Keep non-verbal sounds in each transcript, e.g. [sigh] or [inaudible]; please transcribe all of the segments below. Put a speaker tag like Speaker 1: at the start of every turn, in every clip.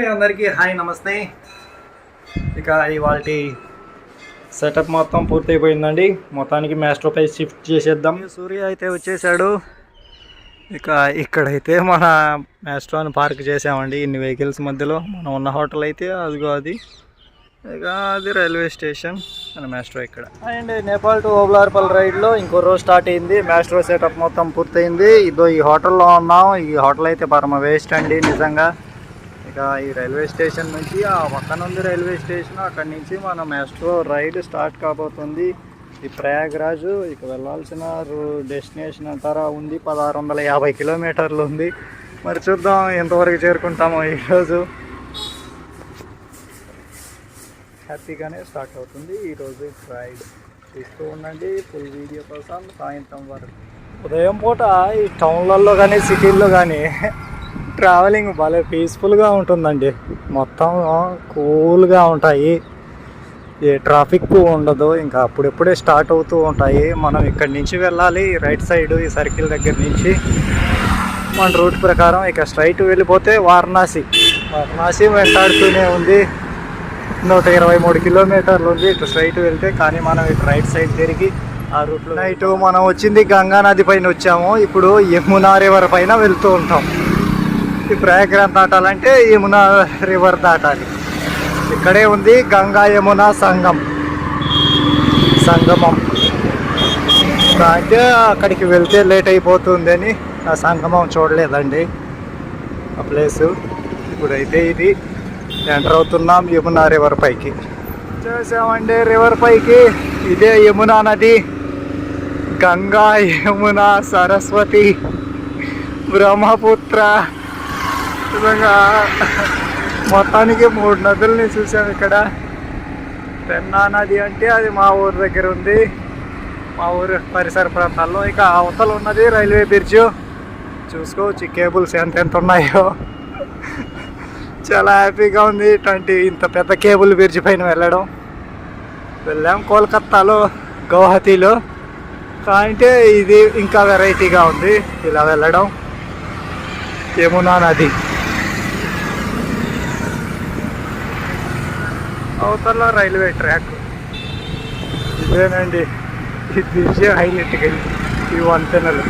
Speaker 1: అందరికీ హాయ్ నమస్తే. ఇక ఇవాళ సెటప్ మొత్తం పూర్తయిపోయిందండి. మొత్తానికి మాస్టర్ పై షిఫ్ట్ చేసేద్దాం. సూర్య అయితే వచ్చేసాడు. ఇక ఇక్కడైతే మన మాస్ట్రోని పార్క్ చేసామండి ఇన్ని వెహికల్స్ మధ్యలో. మనం ఉన్న హోటల్ అయితే అదిగో అది. ఇక అది రైల్వే స్టేషన్ మన మాస్ట్రో ఇక్కడ. అండ్ నేపాల్ టు ఓబ్లార్పల్ రైడ్లో ఇంకో రోజు స్టార్ట్ అయింది. మాస్ట్రో సెటప్ మొత్తం పూర్తయింది. ఇదో ఈ హోటల్లో ఉన్నాం. ఈ హోటల్ అయితే పరమ వేస్ట్ అండి నిజంగా. ఇక ఈ రైల్వే స్టేషన్ నుంచి ఆ పక్కన ఉంది రైల్వే స్టేషన్ అక్కడి నుంచి మన మెస్ట్రో రైడ్ స్టార్ట్ కాబోతుంది. ఈ ప్రయాగ్రాజ్ ఇక వెళ్ళాల్సిన డెస్టినేషన్ అంటారా ఉంది. పదహారు వందల యాభై కిలోమీటర్లు ఉంది. మరి చూద్దాం ఎంతవరకు చేరుకుంటామో ఈరోజు హ్యాపీగానే స్టార్ట్ అవుతుంది ఈరోజు రైడ్. తీస్తూ ఉండండి. ఫుల్ వీడియో కోసం సాయంత్రం వరకు. ఉదయం పూట ఈ టౌన్లలో కానీ సిటీల్లో కానీ ట్రావెలింగ్ భలే పీస్ఫుల్గా ఉంటుందండి. మొత్తం కూల్గా ఉంటాయి. ఏ ట్రాఫిక్ ఉండదు. ఇంకా అప్పుడెప్పుడే స్టార్ట్ అవుతూ ఉంటాయి. మనం ఇక్కడి నుంచి వెళ్ళాలి. రైట్ సైడ్ ఈ సర్కిల్ దగ్గర నుంచి. మన రూట్ ప్రకారం ఇక స్ట్రైట్ వెళ్ళిపోతే వారణాసి. వారణాసి వెంటాడుతూనే ఉంది. నూట ఇరవై మూడు కిలోమీటర్లు ఉంది. ఇటు స్ట్రైట్ వెళ్తే కానీ మనం ఇటు రైట్ సైడ్ తిరిగి ఆ రూట్లో నైట్ మనం వచ్చింది గంగా నది పైన వచ్చాము. ఇప్పుడు యమునా రివర్ పైన వెళ్తూ ఉంటాం. ఈ ప్రయాగ్రామ్ దాటాలంటే యమునా రివర్ దాటాలి. ఇక్కడే ఉంది గంగా యమున సంగం. సంగమం. అంటే అక్కడికి వెళ్తే లేట్ అయిపోతుంది అని ఆ సంగమం చూడలేదండి. ఆ ప్లేసు. ఇప్పుడైతే ఇది ఎంటర్ అవుతున్నాం యమునా రివర్ పైకి. చేసామండి రివర్ పైకి. ఇదే యమునా నది. గంగా యమున సరస్వతి బ్రహ్మపుత్ర విధంగా మొత్తానికి మూడు నదుల్ని చూసాం ఇక్కడ. పెన్నా నది అంటే అది మా ఊరు దగ్గర ఉంది. మా ఊరు పరిసర ప్రాంతాల్లో. ఇక అవతల ఉన్నది రైల్వే బ్రిడ్జ్. చూసుకోవచ్చు కేబుల్స్ ఎంత ఎంత ఉన్నాయో. చాలా హ్యాపీగా ఉంది ఇటువంటి ఇంత పెద్ద కేబుల్ బ్రిడ్జ్ పైన వెళ్ళడం. వెళ్ళాం కోల్కత్తాలో గౌహతిలో. అంటే ఇది ఇంకా వెరైటీగా ఉంది. ఇలా వెళ్ళడం. యమునా నది. అవతల రైల్వే ట్రాక్. ఇదేనండి. ఇది బ్రిడ్జ్ వెళ్ళి ఈ వంతెనలు.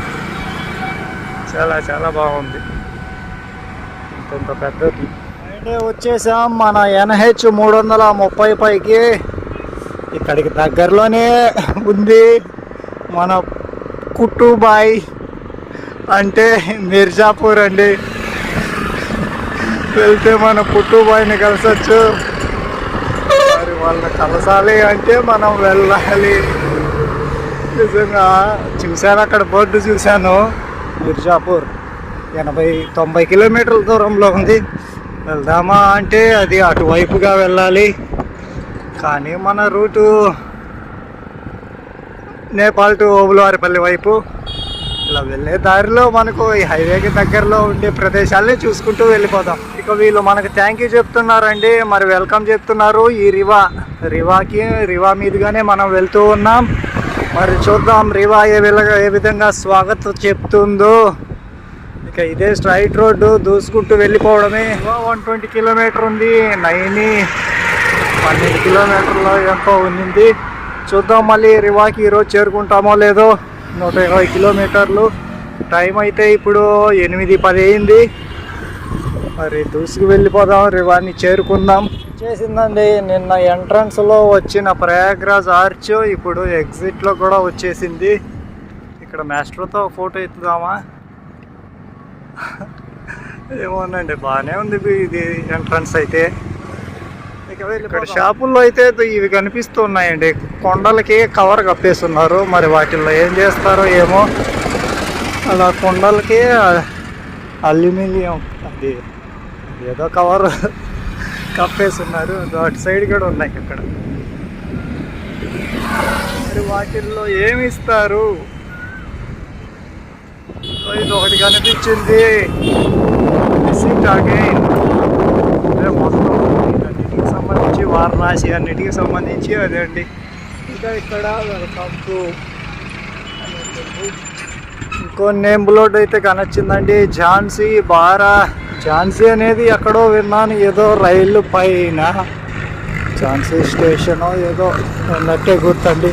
Speaker 1: చాలా చాలా బాగుంది. ఇంత పెద్దది. అంటే వచ్చేసాం మన ఎన్హెచ్ మూడు వందల ముప్పై పైకి. ఇక్కడికి దగ్గరలోనే ఉంది మన కుట్టుబాయ్ అంటే మిర్జాపూర్ అండి. వెళ్తే మన కుట్టుబాయిని కలిసొచ్చు. వాళ్ళని కలసాలి అంటే మనం వెళ్ళాలి. నిజంగా చూశాను అక్కడ బోర్డు చూశాను. మిర్జాపూర్. ఎనభై తొంభై కిలోమీటర్ల దూరంలో ఉంది. వెళ్దామా అంటే అది అటువైపుగా వెళ్ళాలి. కానీ మన రూటు నేపాల్ టు ఓబులవారిపల్లి వైపు. ఇలా వెళ్ళే దారిలో మనకు ఈ హైవేకి దగ్గరలో ఉండే ప్రదేశాలని చూసుకుంటూ వెళ్ళిపోదాం. ఇక వీళ్ళు మనకు థ్యాంక్ యూ చెప్తున్నారండి. మరి వెల్కమ్ చెప్తున్నారు. ఈ రివా రివాకి రివా మీదుగానే మనం వెళ్తూ ఉన్నాం. మరి చూద్దాం రివా ఏ విధంగా ఏ విధంగా స్వాగతం చెప్తుందో. ఇక ఇదే స్ట్రైట్ రోడ్డు దూసుకుంటూ వెళ్ళిపోవడమే. వన్ ట్వంటీ కిలోమీటర్ ఉంది. నైని పన్నెండు కిలోమీటర్లు ఎంతో ఉంది చూద్దాం మళ్ళీ రివాకి ఈరోజు చేరుకుంటామో లేదో. నూట ఇరవై కిలోమీటర్లు టైం అయితే ఇప్పుడు ఎనిమిది పది అయింది. మరి దూసుకు వెళ్ళిపోదాం రివాన్ని చేరుకుందాం. చేసిందండి నిన్న ఎంట్రన్స్లో వచ్చిన ప్రయాగ్రాజ్ ఆర్చ్ ఇప్పుడు ఎగ్జిట్లో కూడా వచ్చేసింది. ఇక్కడ మాస్టర్తో ఫోటో ఎత్తుదామా? ఏమోనండి బాగానే ఉంది ఇది ఎంట్రన్స్ అయితే. ఇక్కడ షాపుల్లో అయితే ఇవి కనిపిస్తున్నాయండి. కొండలకి కవర్ కప్పేస్తున్నారు. మరి వాటిల్లో ఏం చేస్తారో ఏమో. అలా కొండలకి అల్యూమినియం. అది ఏదో కవర్ కప్పేస్తున్నారు అటు సైడ్ కూడా ఉన్నాయి అక్కడ. మరి వాటిల్లో ఏమి ఇస్తారు? ఇది ఒకటి కనిపించింది. సీట్ అగైన్ మొత్తం అన్నిటికి సంబంధించి వారణాసి అన్నిటికి సంబంధించి అదే అండి. ఇంకా ఇక్కడ వెల్కమ్ టు ఇంకో నేమ్ బ్లోడ్ అయితే కనొచ్చిందండి. ఝాన్సీ బారా. ఝాన్సీ అనేది ఎక్కడో విన్నాను ఏదో రైలు పైన. ఝాన్సీ స్టేషన్ ఏదో ఉన్నట్టే గుర్తండి.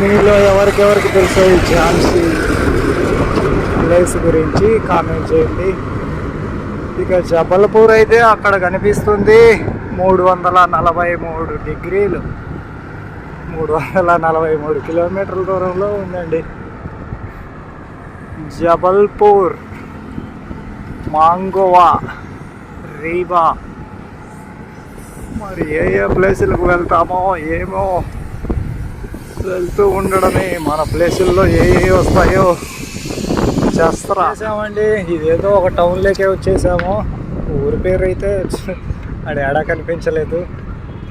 Speaker 1: మీలో ఎవరికెవరికి తెలుసో ఈ ఝాన్సీ ప్లేస్ గురించి కామెంట్ చేయండి. ఇక జబల్పూర్ అయితే అక్కడ కనిపిస్తుంది. మూడు వందల నలభై మూడు డిగ్రీలు. మూడు వందల నలభై మూడు కిలోమీటర్ల దూరంలో ఉందండి. జబల్పూర్. మాంగోవా రీబా మరి ఏ ఏ ప్లేసులకు వెళ్తామో ఏమో వెళ్తూ ఉండడమే. మన ప్లేసుల్లో ఏ ఏ వస్తాయో చేస్తారా? చేసామండి ఇదేదో ఒక టౌన్లోకే వచ్చేసాము. ఊరి పేరు అయితే అది ఎడా కనిపించలేదు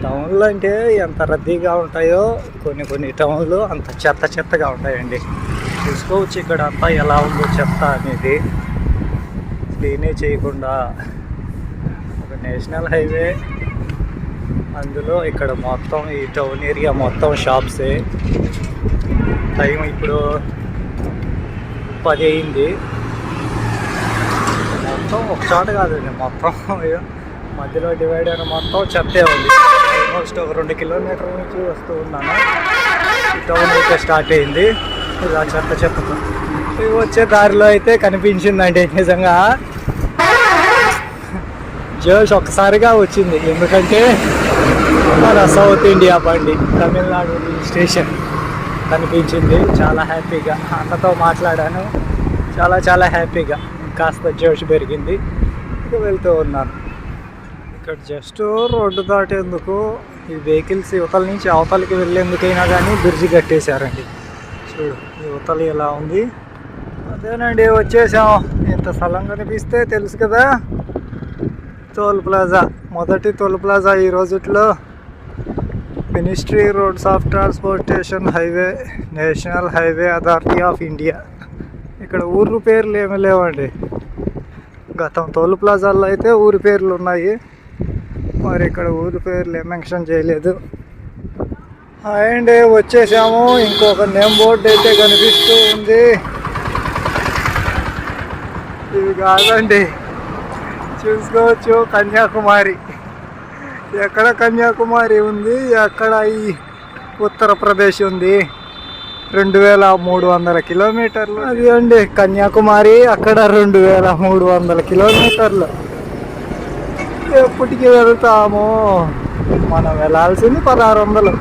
Speaker 1: టౌన్లో అంటే ఎంత రద్దీగా ఉంటాయో కొన్ని కొన్ని టౌన్లు అంత చెత్త చెత్తగా ఉంటాయండి. చూసుకోవచ్చు ఇక్కడ అంతా ఎలా ఉందో చెత్త అనేది. క్లీనే చేయకుండా ఒక నేషనల్ హైవే. అందులో ఇక్కడ మొత్తం ఈ టౌన్ ఏరియా మొత్తం షాప్సే. టైం ఇప్పుడు పది అయింది. మొత్తం ఒక చోట కాదండి మొత్తం మధ్యలో డివైడ్ అయిన మొత్తం చెత్తే ఉంది. ఆల్మోస్ట్ ఒక రెండు కిలోమీటర్ల నుంచి వస్తూ ఉన్నాను. టౌన్ అయితే స్టార్ట్ అయింది. ఇలా చెత్త చెత్తతో వచ్చే దారిలో అయితే కనిపించిందండి నిజంగా. జోష్ ఒక్కసారిగా వచ్చింది. ఎందుకంటే మన సౌత్ ఇండియా బండి తమిళనాడు స్టేషన్ కనిపించింది. చాలా హ్యాపీగా. అన్నతో మాట్లాడాను. చాలా చాలా హ్యాపీగా. కాస్త జోష్ పెరిగింది. ఇక వెళ్తూ ఉన్నాను. ఇక్కడ జస్ట్ రోడ్డు దాటేందుకు ఈ వెహికల్స్ యువతల నుంచి అవతలకి వెళ్ళేందుకైనా కానీ బ్రిడ్జి కట్టేశారండి. చూడు యువతలు ఎలా ఉంది. అదేనండి వచ్చేసాం. ఇంత స్థలం కనిపిస్తే తెలుసు కదా. టోల్ ప్లాజా మొదటి టోల్ ప్లాజా ఈ రోజుట్లో ministry roads of transportation highway national highway authority of India. ఇక్కడ ఊరు పేర్లు ఏమీ లేవండి. గతం టోల్ ప్లాజాల్లో అయితే ఊరి పేర్లు ఉన్నాయి. మరి ఇక్కడ ఊరి పేర్లు ఏం మెన్షన్ చేయలేదు. అండ్ వచ్చేసాము. ఇంకొక నేమ్ బోర్డు అయితే కనిపిస్తూ ఉంది. ఇది కాదండి. చూసుకోవచ్చు. కన్యాకుమారి. ఎక్కడ కన్యాకుమారి ఉంది? ఎక్కడ ఈ ఉత్తరప్రదేశ్ ఉంది? రెండు వేల మూడు వందల కిలోమీటర్లు. అది అండి కన్యాకుమారి అక్కడ రెండు వేల మూడు వందల కిలోమీటర్లు. ఎప్పటికి వెళ్తాము? మనం వెళ్ళాల్సింది పదహారు వందలు.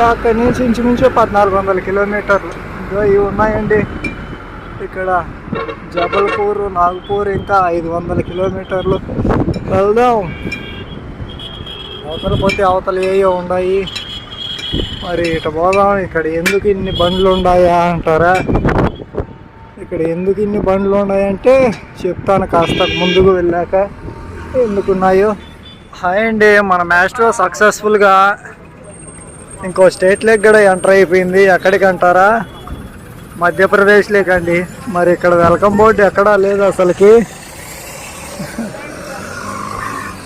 Speaker 1: అక్కడి నుంచి ఇంచుమించు పద్నాలుగు వందల కిలోమీటర్లు. ఇదో ఇవి ఉన్నాయండి. ఇక్కడ జబల్పూర్ నాగపూర్ ఇంకా ఐదు వందల కిలోమీటర్లు వెళ్దాం. అవతల పోతే అవతల ఏయో ఉన్నాయి మరి ఇటు పోదాం. ఇక్కడ ఎందుకు ఇన్ని బండ్లు ఉన్నాయా అంటారా? ఇక్కడ ఎందుకు ఇన్ని బండ్లు ఉన్నాయంటే చెప్తాను కాస్త ముందుకు వెళ్ళాక. ఎందుకున్నాయో? హాయ్ అండి మన మ్యాస్ట్రో సక్సెస్ఫుల్గా ఇంకో స్టేట్ లెగ్ కూడా ఎంటర్ అయిపోయింది. ఎక్కడికి అంటారా? మధ్యప్రదేశ్ లేకండి మరి ఇక్కడ వెల్కమ్ బోర్డు ఎక్కడా లేదు అసలుకి.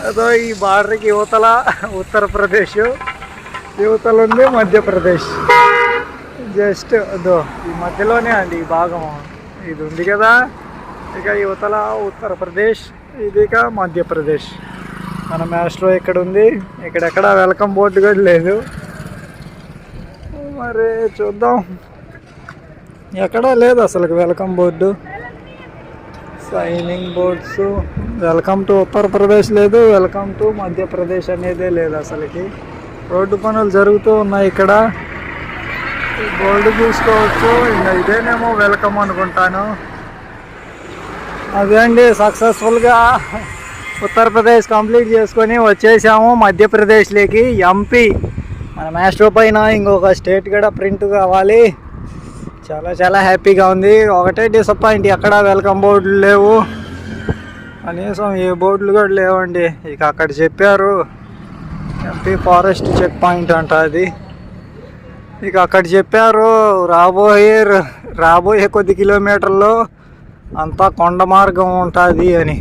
Speaker 1: అదో ఈ బార్డర్కి యువతల ఉత్తరప్రదేశ్. యువతల ఉంది మధ్యప్రదేశ్. జస్ట్ అదో ఈ మధ్యలోనే అండి ఈ భాగం ఇది ఉంది కదా. ఇక యువతల ఉత్తరప్రదేశ్ ఇది ఇక మధ్యప్రదేశ్. మన మ్యాస్ట్రో ఇక్కడ ఉంది ఇక్కడెక్కడ వెల్కమ్ బోర్డు కూడా లేదు. మరి చూద్దాం. ఎక్కడా లేదు అసలు welcome board signing boards welcome to Uttar Pradesh లేదు. వెల్కమ్ టు మధ్యప్రదేశ్ అనేదే లేదు అసలుకి. రోడ్డు పనులు జరుగుతూ ఉన్నాయి ఇక్కడ. బోర్డు చూసుకోవచ్చు. ఇంకా ఇదేనేమో వెల్కమ్ అనుకుంటాను. అదే అండి సక్సెస్ఫుల్గా ఉత్తరప్రదేశ్ కంప్లీట్ చేసుకొని వచ్చేసాము మధ్యప్రదేశ్లోకి ఎంపీ మన మ్యాస్ట్రో పైన ఇంకొక స్టేట్ కూడా ప్రింట్ కావాలి. చాలా చాలా హ్యాపీగా ఉంది. ఒకటే డిసప్పాయింట్ ఎక్కడ వెల్కమ్ బోర్డులు లేవు. కనీసం ఏ బోర్డులు కూడా లేవండి. ఇక అక్కడ చెప్పారు. ఎంపీ ఫారెస్ట్ చెక్ పాయింట్ అంట అది. ఇక అక్కడ చెప్పారు రాబోయే రాబోయే కొద్ది కిలోమీటర్లో అంతా కొండ మార్గం ఉంటుంది అని.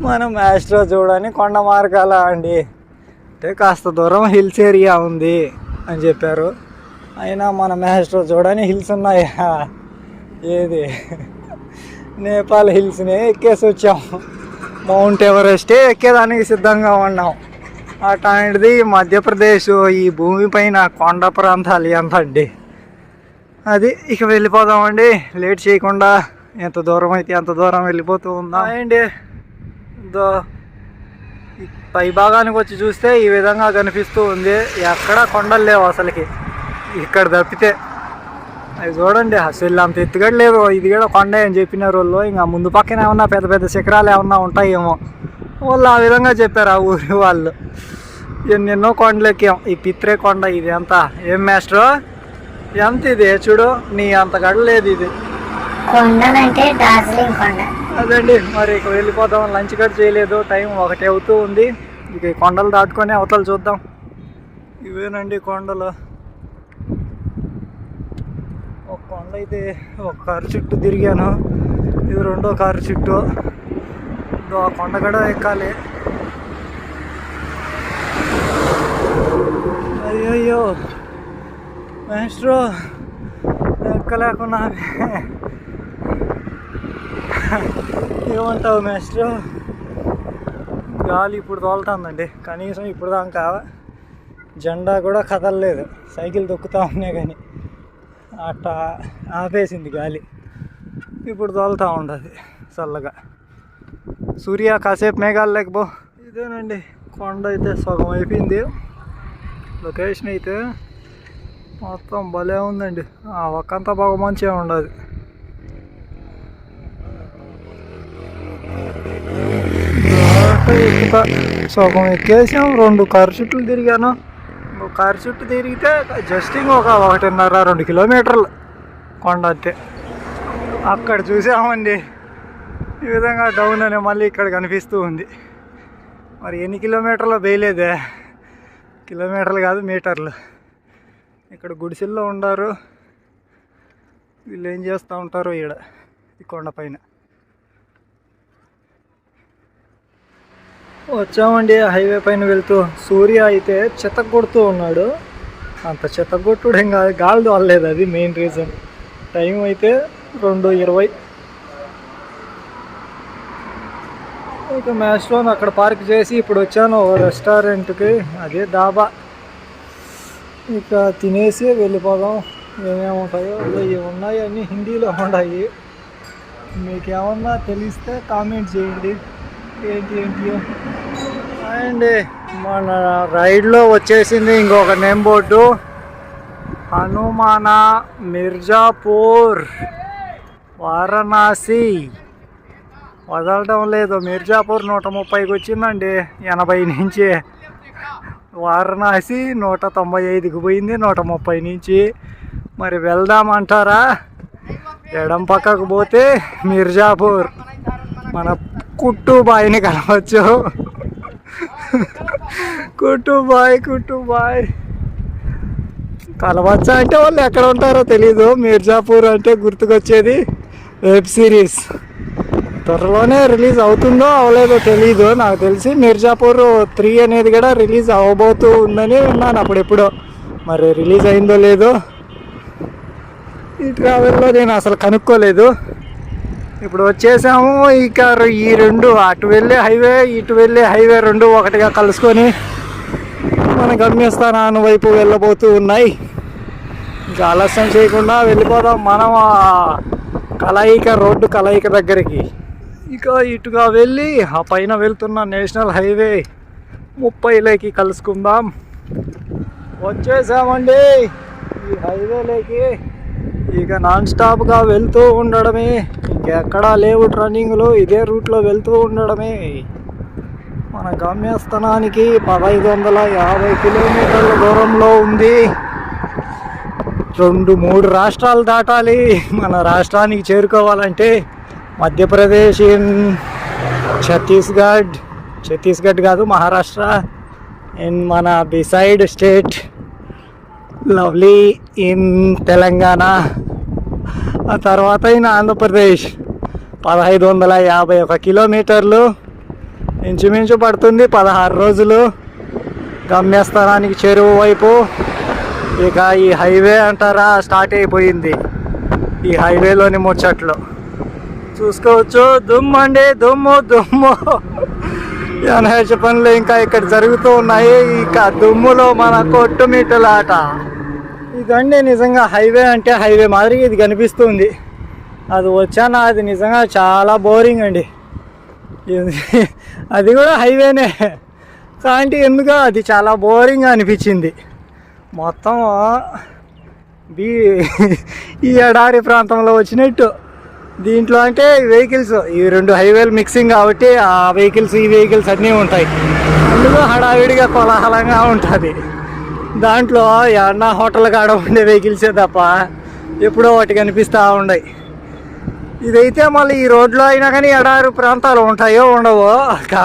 Speaker 1: మనం మ్యాస్ట్రో చూడని కొండ మార్గాల అండి? అంటే కాస్త దూరం హిల్స్ ఏరియా ఉంది అని చెప్పారు. అయినా మన మ్యాస్ట్రో చూడని హిల్స్ ఉన్నాయా. ఏది? నేపాల్ హిల్స్ని ఎక్కేసి వచ్చాం. మౌంట్ ఎవరెస్టే ఎక్కేదానికి సిద్ధంగా ఉన్నాం. అట్లాంటిది మధ్యప్రదేశ్ ఈ భూమిపైన కొండ ప్రాంతాలు ఎంత అండి? అది ఇక వెళ్ళిపోదామండి. లేట్ చేయకుండా ఎంత దూరం అయితే ఎంత దూరం వెళ్ళిపోతూ ఉందా. అండి దో పై భాగానికి వచ్చి చూస్తే ఈ విధంగా కనిపిస్తూ ఉంది. ఎక్కడ కొండలు లేవు అసలుకి. ఇక్కడ తప్పితే అవి చూడండి అసలు అంత ఎత్తుగడ లేదు. ఇది కూడా కొండ అని చెప్పినారు వాళ్ళు ఇంకా ముందు పక్కన ఏమన్నా పెద్ద పెద్ద శిఖరాలు ఏమన్నా ఉంటాయేమో. వాళ్ళు ఆ విధంగా చెప్పారు ఆ ఊరి వాళ్ళు. ఎన్నెన్నో కొండలు ఎక్కాం. ఈ పిత్రే కొండ ఇది ఎంత? ఏం మాస్టర్ ఎంత ఇది? చూడు నీ అంత గడ లేదు ఇది.
Speaker 2: కొండలంటే డార్జిలింగ్ కొండ.
Speaker 1: అదండి మరి ఇక వెళ్ళిపోదాం. లంచ్ కట్ చేయలేదు. టైం ఒకటి అవుతూ ఉంది. ఇక కొండలు దాటుకొని అవతల చూద్దాం. ఇవేనండి కొండలు? ఒక కొండ అయితే ఒక కారు చుట్టూ తిరిగాను. ఇది రెండో కారు చుట్టూ. ఆ కొండ కూడా ఎక్కాలి. అయ్యయ్యో. మాస్ట్రో ఎక్కలేకున్నా. ఏమంటావు మాస్టర్ గాలి ఇప్పుడు తోలుతుందండి. కనీసం ఇప్పుడు దాకా జెండా కూడా కదలలేదు. సైకిల్ తొక్కుతా ఉన్నాయి కానీ. అట్ట ఆపేసింది గాలి. ఇప్పుడు తోలుతూ ఉండదు చల్లగా. సూర్య కాసేపు మేఘాలు లేకపో ఇదేనండి కొండ అయితే సగం అయిపోయింది. లొకేషన్ అయితే మొత్తం భలే ఉందండి. ఆ ఒక్కంతా బాగా మంచిగా ఉండదు. సగం ఎక్కేసాం రెండు కారు తిరిగాను. కారు చుట్టూ తిరిగితే జస్ట్ ఇంకొక ఒకటిన్నర రెండు కిలోమీటర్లు. కొండ అంతే. అక్కడ చూసామండి. ఈ విధంగా డౌన్ అనే మళ్ళీ ఇక్కడ కనిపిస్తూ ఉంది. మరి ఎన్ని కిలోమీటర్లు వేయలేదే? కిలోమీటర్లు కాదు మీటర్లు. ఇక్కడ గుడిసెల్లో ఉండారు. వీళ్ళు ఏం చేస్తూ ఉంటారు ఈడ ఈ కొండపైన వచ్చామండి హైవే పైన వెళ్తూ. సూర్య అయితే చెత్త కొడుతూ ఉన్నాడు. అంత చెత్త కొట్టుడు ఏం కాదు గాలి తోలలేదు అది మెయిన్ రీజన్ టైం అయితే రెండు ఇరవై. ఇక మ్యాచ్లో అక్కడ పార్క్ చేసి ఇప్పుడు వచ్చాను రెస్టారెంట్కి అదే దాబా ఇక తినేసి వెళ్ళిపోదాం. ఏమేమి ఉంటాయో ఇవి ఉన్నాయి అన్నీ హిందీలో ఉన్నాయి. మీకు ఏమన్నా తెలిస్తే కామెంట్ చేయండి. ఏంటి అండ్ మన రైడ్లో వచ్చేసింది ఇంకొక నేమ్ బోర్డు హనుమాన మిర్జాపూర్ వారణాసి. వదలడం లేదు. మిర్జాపూర్ నూట ముప్పైకి వచ్చిందండి. ఎనభై నుంచి. వారణాసి నూట తొంభై ఐదుకి పోయింది నూట ముప్పై నుంచి. మరి వెళ్దామంటారా? ఎడం పక్కకు పోతే మిర్జాపూర్. మన కుట్టుబాయిని కలవచ్చు. కుట్టుబాయ్ కుట్టుబాయ్ కలవచ్చా అంటే వాళ్ళు ఎక్కడ ఉంటారో తెలీదు. మిర్జాపూర్ అంటే గుర్తుకొచ్చేది వెబ్ సిరీస్. త్వరలోనే రిలీజ్ అవుతుందో అవలేదో తెలీదు. నాకు తెలిసి మిర్జాపూర్ త్రీ అనేది కూడా రిలీజ్ అవ్వబోతూ ఉందని విన్నాను అప్పుడెప్పుడో. మరి రిలీజ్ అయిందో లేదో ఈ ట్రావెల్లో నేను అసలు కనుక్కోలేదు. ఇప్పుడు వచ్చేసాము. ఇక ఈ రెండు అటు వెళ్ళే హైవే ఇటు వెళ్ళే హైవే రెండు ఒకటిగా కలుసుకొని మన గమ్యస్థానాన్ని వైపు వెళ్ళబోతూ ఉన్నాయి. ఇంకా ఆలస్యం చేయకుండా వెళ్ళిపోదాం. మనం ఆ కలయిక రోడ్డు కలయిక దగ్గరికి. ఇక ఇటుగా వెళ్ళి ఆ పైన వెళ్తున్న నేషనల్ హైవే ముప్పైలోకి కలుసుకుందాం. వచ్చేసామండి. ఈ హైవేలోకి ఇక నాన్ స్టాప్గా వెళ్తూ ఉండడమే. ఇంకెక్కడా లేవు రన్నింగ్లో ఇదే రూట్లో వెళ్తూ ఉండడమే. మన గమ్యస్థానానికి పదహైదు వందల యాభై కిలోమీటర్ల దూరంలో ఉంది. రెండు మూడు రాష్ట్రాలు దాటాలి. మన రాష్ట్రానికి చేరుకోవాలంటే మధ్యప్రదేశ్ ఇన్ ఛత్తీస్గఢ్ ఛత్తీస్గఢ్ కాదు మహారాష్ట్ర ఇన్ మన beside state. Lovely in Telangana. ఆ తర్వాత ఇన్ ఆంధ్రప్రదేశ్ పదహైదు వందల యాభై ఒక కిలోమీటర్లు ఇంచుమించు పడుతుంది పదహారు రోజులు. గమ్యస్థానానికి చెరువు వైపు ఇక ఈ హైవే అంటారా స్టార్ట్ అయిపోయింది. ఈ హైవేలోని ముచ్చట్లు. చూసుకోవచ్చు దుమ్ము అండి దుమ్ము. దుమ్ము అనహేష పనులు ఇంకా ఇక్కడ జరుగుతూ ఉన్నాయి. ఇక దుమ్ములో మన కొట్టుమిట్టలాట. ఇదండి నిజంగా హైవే అంటే హైవే మాదిరిగా ఇది కనిపిస్తుంది. అది వచ్చానా అది నిజంగా చాలా బోరింగ్ అండి. [laughs] అది కూడా హైవేనే. కానీ ఎందుకో అది చాలా బోరింగ్ అనిపించింది. మొత్తం బీ ఈ ఎడారి ప్రాంతంలో వచ్చినట్టు. దీంట్లో అంటే వెహికల్స్ ఈ రెండు హైవేలు మిక్సింగ్ కాబట్టి ఆ వెహికల్స్ ఈ వెహికల్స్ అన్నీ ఉంటాయి. అందులో హడావిడిగా కోలాహలంగా ఉంటుంది. దాంట్లో ఏమన్నా హోటల్ కాడ ఉండే వెహికల్సే తప్ప ఎప్పుడో ఒకటి కనిపిస్తూ ఉన్నాయి ఇదైతే మళ్ళీ ఈ రోడ్లో అయినా కానీ ఎడారు ప్రాంతాలు ఉంటాయో ఉండవో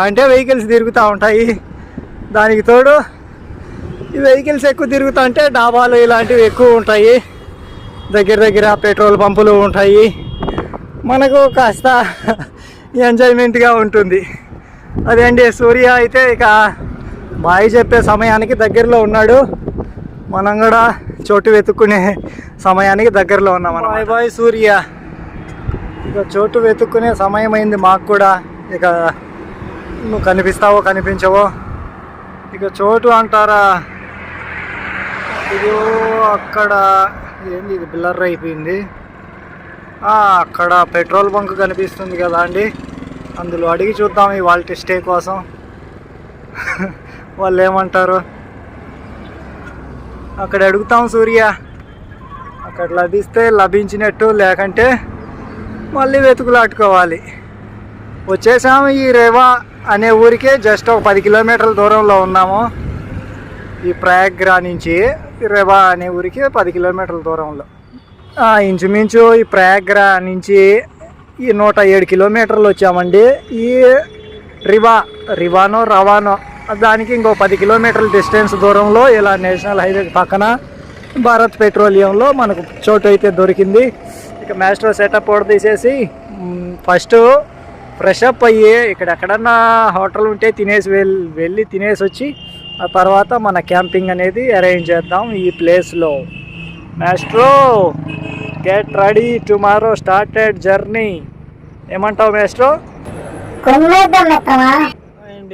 Speaker 1: అంటే వెహికల్స్ తిరుగుతూ ఉంటాయి. దానికి తోడు ఈ వెహికల్స్ ఎక్కువ తిరుగుతా అంటే డాబాలు ఇలాంటివి ఎక్కువ ఉంటాయి. దగ్గర దగ్గర పెట్రోల్ పంపులు ఉంటాయి. మనకు కాస్త ఎంజాయ్మెంట్గా ఉంటుంది. అదే అండి సూర్య అయితే ఇక బాయ్ చెప్పే సమయానికి దగ్గరలో ఉన్నాడు. మనం కూడా చోటు వెతుక్కునే సమయానికి దగ్గరలో ఉన్నాం బాయ్ బాయ్ సూర్య. ఇక చోటు వెతుక్కునే సమయం అయింది మాకు కూడా. ఇక నువ్వు కనిపిస్తావో కనిపించవో? ఇక చోటు అంటారా? ఇదిగో అక్కడ ఏంది ఇది? బిల్లర్ అయిపోయింది. అక్కడ పెట్రోల్ బంక్ కనిపిస్తుంది కదా అండి. అందులో అడిగి చూద్దాం ఇవాళ స్టే కోసం. [laughs] వాళ్ళు ఏమంటారు? అక్కడ అడుగుతాం సూర్య. అక్కడ లభిస్తే లభించినట్టు లేకంటే మళ్ళీ వెతుకులాట్టుకోవాలి వచ్చేసాము ఈ రేవా అనే ఊరికే జస్ట్ ఒక పది కిలోమీటర్ల దూరంలో ఉన్నాము. ఈ ప్రయాగ్రా నుంచి ఈ రేవా అనే ఊరికి పది కిలోమీటర్ల దూరంలో. ఇంచుమించు ఈ ప్రయాగ్రా నుంచి ఈ నూట ఏడు కిలోమీటర్లు వచ్చామండి. ఈ రివా రివానో రవానో దానికి ఇంకో పది కిలోమీటర్ల డిస్టెన్స్ దూరంలో ఇలా నేషనల్ హైవే పక్కన భారత్ పెట్రోలియంలో మనకు చోటు అయితే దొరికింది. ఇక మ్యాస్ట్రో సెటప్ కూడా తీసేసి ఫస్ట్ ఫ్రెషప్ అయ్యి ఇక్కడ ఎక్కడన్నా హోటల్ ఉంటే తినేసి వెళ్ళి వెళ్ళి తినేసి వచ్చి ఆ తర్వాత మన క్యాంపింగ్ అనేది అరేంజ్ చేద్దాం ఈ ప్లేస్లో maestro get ready tomorrow started journey ఏమంటావు మ్యాస్ట్రో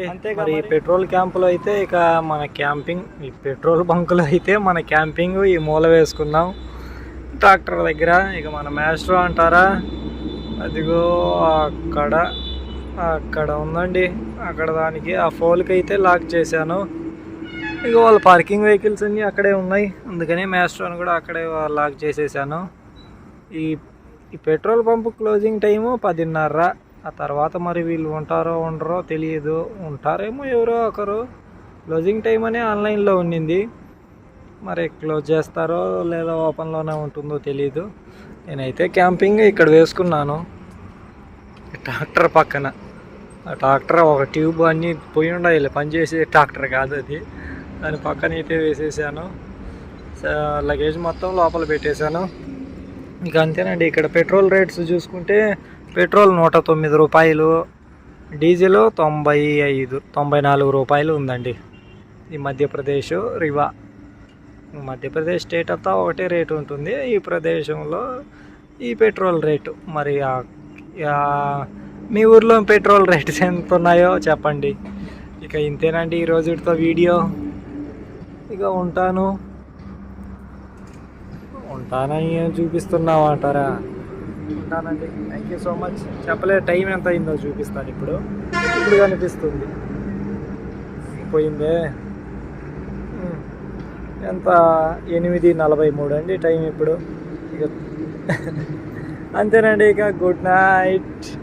Speaker 1: అంతే మరి ఈ పెట్రోల్ క్యాంపులో అయితే ఇక మన క్యాంపింగ్ ఈ పెట్రోల్ బంకులో అయితే మన క్యాంపింగ్ ఈ మూల వేసుకున్నాం. ట్రాక్టర్ దగ్గర ఇక మన మ్యాస్ట్రో అంటారా? అదిగో అక్కడ అక్కడ ఉందండి. అక్కడ దానికి ఆ ఫోల్కి అయితే లాక్ చేశాను. ఇక వాళ్ళ పార్కింగ్ వెహికల్స్ అన్నీ అక్కడే ఉన్నాయి. అందుకని మ్యాస్ట్రోని కూడా అక్కడే లాక్ చేసేసాను. ఈ ఈ పెట్రోల్ పంప్ క్లోజింగ్ టైము పదిన్నర. ఆ తర్వాత మరి వీళ్ళు ఉంటారో ఉండరో తెలియదు. ఉంటారేమో ఎవరో ఒకరు. క్లోజింగ్ టైం అనే ఆన్లైన్లో ఉండింది. మరి క్లోజ్ చేస్తారో లేదా ఓపెన్లోనే ఉంటుందో తెలియదు నేనైతే క్యాంపింగ్ ఇక్కడ వేసుకున్నాను. ట్రాక్టర్ పక్కన. ఆ ట్రాక్టర్ ఒక ట్యూబ్ అన్నీ పోయి ఉండాలి. పనిచేసే ట్రాక్టర్ కాదు అది. దాని పక్కన అయితే వేసేసాను. లగేజ్ మొత్తం లోపల పెట్టేశాను. ఇక అంతేనండి. ఇక్కడ పెట్రోల్ రేట్స్ చూసుకుంటే పెట్రోల్ నూట తొమ్మిది రూపాయలు డీజిల్ తొంభై ఐదు తొంభై నాలుగు రూపాయలు ఉందండి. ఈ మధ్యప్రదేశ్ రివా. మధ్యప్రదేశ్ స్టేట్ అంతా ఒకటే రేటు ఉంటుంది. ఈ ప్రదేశంలో ఈ పెట్రోల్ రేటు. మరి మీ ఊర్లో పెట్రోల్ రేట్స్ ఎంత ఉన్నాయో చెప్పండి. ఇక ఇంతేనండి ఈ రోజుతో వీడియో. ఇక ఉంటాను. ఉంటానని చూపిస్తున్నావు అంటారా? ఉంటానండి థ్యాంక్ యూ సో మచ్ చెప్పలే టైం ఎంత అయిందో చూపిస్తాను ఇప్పుడు. ఇప్పుడు కనిపిస్తుంది. పోయిందే ఎంత? ఎనిమిది నలభై మూడు అండి టైం ఇప్పుడు. ఇక. [laughs] అంతేనండి ఇక. Good night